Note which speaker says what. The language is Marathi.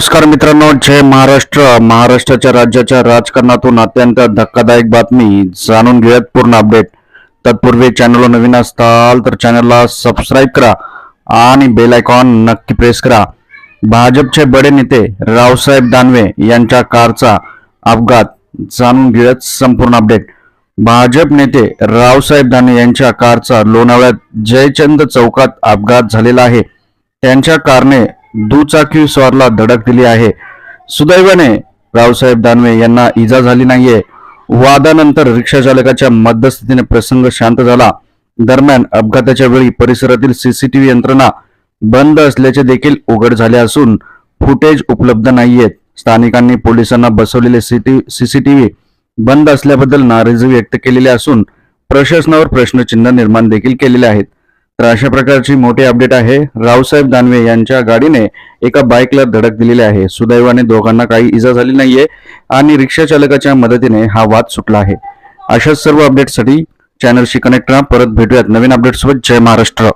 Speaker 1: नमस्कार मित्रांनो जय महाराष्ट्र. महाराष्ट्राच्या राज्याच्या राजकारणातून अत्यंत धक्कादायक बातमी जाणून घेऊयात पूर्ण अपडेट तत्पूर्वी चॅनलवर नवीन असताल तर चॅनलला सबस्क्राईब करा आणि बेल आयकॉन नक्की प्रेस करा. भाजपचे बडे नेते रावसाहेब दानवे यांच्या कारचा अपघात जाणून घेऊयात संपूर्ण अपडेट भाजप नेते रावसाहेब दानवे यांच्या कारचा लोणावळ्यात जयचंद चौकात अपघात झालेला आहे. त्यांच्या कारने दुचाकी स्वारला धडक दिली आहे. सुदैवाने रावसाहेब दानवे यांना इजा झाली नाहीये. वादानंतर रिक्षा चालकाच्या मध्यस्थीने प्रसंग शांत झाला. दरम्यान अपघाताच्या वेळी परिसरातील सीसीटीव्ही यंत्रणा बंद असल्याचे देखील उघड झाले असून फुटेज उपलब्ध नाहीयेत स्थानिकांनी पोलिसांना बसवलेले सीसीटीव्ही बंद असल्याबद्दल नाराजी व्यक्त केलेली असून प्रशासनावर प्रश्नचिन्ह निर्माण देखील केलेले आहेत. तर अशा प्रकारची मोठी अपडेट आहे. रावसाहेब दानवे यांच्या गाडीने एका बाईकला धडक दिलेली आहे. सुदैवाने दोघांना काही इजा झाली नाहीये आणि रिक्षा चालकाच्या मदतीने हा वाद सुटला आहे. अशाच सर्व अपडेटसाठी चॅनलशी कनेक्ट राहा. परत भेटूयात नवीन अपडेट सोबत. जय महाराष्ट्र.